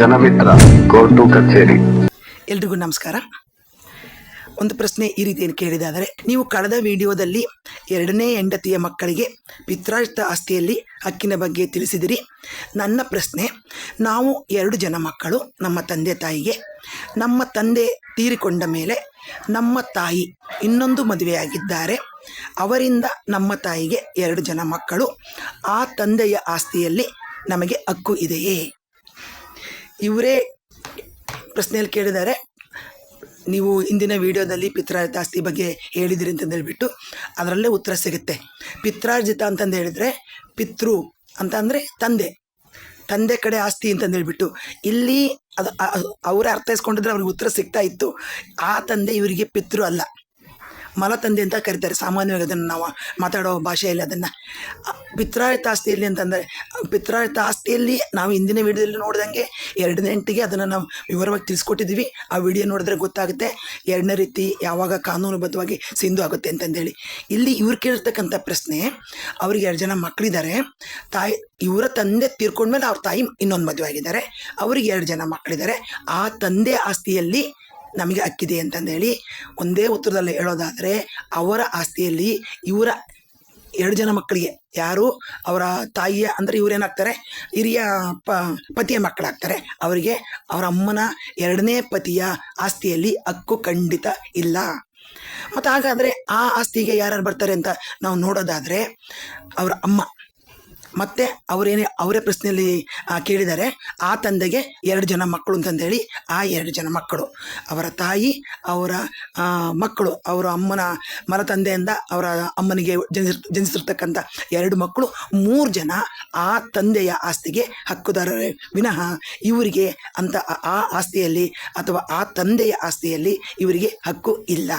ಜನಮಿತ್ರ, court ಕಚೇರಿ. ಎಲ್ರಿಗೂ ನಮಸ್ಕಾರ. ಒಂದು ಪ್ರಶ್ನೆ ಈ ರೀತಿಯನ್ನು ಕೇಳಿದಾದರೆ, ನೀವು ಕಳೆದ ವಿಡಿಯೋದಲ್ಲಿ ಎರಡನೇ ಹೆಂಡತಿಯ ಮಕ್ಕಳಿಗೆ ಪಿತ್ರಾರ್ಜಿತ ಆಸ್ತಿಯಲ್ಲಿ ಹಕ್ಕಿನ ಬಗ್ಗೆ ತಿಳಿಸಿದಿರಿ. ನನ್ನ ಪ್ರಶ್ನೆ, ನಾವು ಎರಡು ಜನ ಮಕ್ಕಳು, ನಮ್ಮ ತಂದೆ ತಾಯಿಗೆ, ನಮ್ಮ ತಂದೆ ತೀರಿಕೊಂಡ ಮೇಲೆ ನಮ್ಮ ತಾಯಿ ಇನ್ನೊಂದು ಮದುವೆಯಾಗಿದ್ದಾರೆ. ಅವರಿಂದ ನಮ್ಮ ತಾಯಿಗೆ ಎರಡು ಜನ ಮಕ್ಕಳು, ಆ ತಂದೆಯ ಆಸ್ತಿಯಲ್ಲಿ ನಮಗೆ ಹಕ್ಕು ಇದೆಯೇ? ಇವರೇ ಪ್ರಶ್ನೆಯಲ್ಲಿ ಕೇಳಿದ್ದಾರೆ. ನೀವು ಇಂದಿನ ವಿಡಿಯೋದಲ್ಲಿ ಪಿತ್ರಾರ್ಜಿತ ಆಸ್ತಿ ಬಗ್ಗೆ ಹೇಳಿದಿರಿ ಅಂತಂದು ಹೇಳಿಬಿಟ್ಟು ಅದರಲ್ಲೇ ಉತ್ತರ ಸಿಗುತ್ತೆ. ಪಿತ್ರಾರ್ಜಿತ ಅಂತಂದು ಹೇಳಿದರೆ ಪಿತೃ ಅಂತ ಅಂದರೆ ತಂದೆ. ತಂದೆ ಕಡೆ ಆಸ್ತಿ ಅಂತಂದು ಹೇಳಿಬಿಟ್ಟು ಇಲ್ಲಿ ಅದು ಅವರೇ ಅರ್ಥೈಸ್ಕೊಂಡಿದ್ರೆ ಅವ್ರಿಗೆ ಉತ್ತರ ಸಿಗ್ತಾ ಇತ್ತು. ಆ ತಂದೆ ಇವರಿಗೆ ಪಿತೃ ಅಲ್ಲ. ಮಲ ತಂದೆ ಅಂತ ಕರೀತಾರೆ. ಸಾಮಾನ್ಯವಾಗಿ ಅದನ್ನು ನಾವು ಮಾತಾಡೋ ಭಾಷೆಯಲ್ಲಿ ಅದನ್ನು. ಪಿತ್ರಾಯತ ಆಸ್ತಿಯಲ್ಲಿ ಅಂತಂದರೆ ಪಿತ್ರಾಯತ ಆಸ್ತಿಯಲ್ಲಿ ನಾವು ಹಿಂದಿನ ವಿಡಿಯೋದಲ್ಲಿ ನೋಡಿದಂಗೆ ಎರಡನೇ ಎಂಟಿಗೆ ಅದನ್ನು ನಾವು ವಿವರವಾಗಿ ತಿಳಿಸ್ಕೊಟ್ಟಿದ್ದೀವಿ. ಆ ವಿಡಿಯೋ ನೋಡಿದ್ರೆ ಗೊತ್ತಾಗುತ್ತೆ ಎರಡನೇ ರೀತಿ ಯಾವಾಗ ಕಾನೂನುಬದ್ಧವಾಗಿ ಸಿಂಧು ಆಗುತ್ತೆ ಅಂತಂದೇಳಿ. ಇಲ್ಲಿ ಇವ್ರು ಕೇಳಿರ್ತಕ್ಕಂಥ ಪ್ರಶ್ನೆ, ಅವ್ರಿಗೆ ಎರಡು ಜನ ಮಕ್ಕಳಿದ್ದಾರೆ ತಾಯಿ, ಇವರ ತಂದೆ ತೀರ್ಕೊಂಡ್ಮೇಲೆ ಅವ್ರ ತಾಯಿ ಇನ್ನೊಂದು ಮದುವೆ ಆಗಿದ್ದಾರೆ. ಅವ್ರಿಗೆ ಎರಡು ಜನ ಮಕ್ಕಳಿದ್ದಾರೆ ಆ ತಂದೆ ಆಸ್ತಿಯಲ್ಲಿ ನಮಗೆ ಹಕ್ಕಿದೆ ಅಂತಂದೇಳಿ ಒಂದೇ ಉತ್ತರದಲ್ಲಿ ಹೇಳೋದಾದರೆ ಅವರ ಆಸ್ತಿಯಲ್ಲಿ ಇವರ ಎರಡು ಜನ ಮಕ್ಕಳಿಗೆ, ಯಾರು? ಅವರ ತಾಯಿಯ, ಅಂದರೆ ಇವರೇನಾಗ್ತಾರೆ ಹಿರಿಯ ಪ, ಪತಿಯ ಮಕ್ಕಳಾಗ್ತಾರೆ. ಅವರಿಗೆ ಅವರ ಅಮ್ಮನ ಎರಡನೇ ಪತಿಯ ಆಸ್ತಿಯಲ್ಲಿ ಹಕ್ಕು ಖಂಡಿತ ಇಲ್ಲ. ಮತ್ತು ಹಾಗಾದರೆ ಆ ಆಸ್ತಿಗೆ ಯಾರ್ಯಾರು ಬರ್ತಾರೆ ಅಂತ ನಾವು ನೋಡೋದಾದರೆ ಅವರ ಅಮ್ಮ. ಮತ್ತು ಅವರೇನೇ ಅವರೇ ಪ್ರಶ್ನೆಯಲ್ಲಿ ಕೇಳಿದ್ದಾರೆ. ಆ ತಂದೆಗೆ ಎರಡು ಜನ ಮಕ್ಕಳು ಅಂತಂದೇಳಿ, ಆ ಎರಡು ಜನ ಮಕ್ಕಳು. ಅವರ ತಾಯಿ, ಅವರ ಮಕ್ಕಳು, ಅವರ ಅಮ್ಮನ ಮರ ತಂದೆಯಿಂದ ಅವರ ಅಮ್ಮನಿಗೆ ಜನಿಸಿ, ಜನಿಸಿರ್ತಕ್ಕಂಥ ಎರಡು ಮಕ್ಕಳು, ಮೂರು ಜನ ಆ ತಂದೆಯ ಆಸ್ತಿಗೆ ಹಕ್ಕುದಾರರೇ. ವಿನಃ ಇವರಿಗೆ ಅಂತ ಆ ಆಸ್ತಿಯಲ್ಲಿ ಅಥವಾ ಆ ತಂದೆಯ ಆಸ್ತಿಯಲ್ಲಿ ಇವರಿಗೆ ಹಕ್ಕು ಇಲ್ಲ.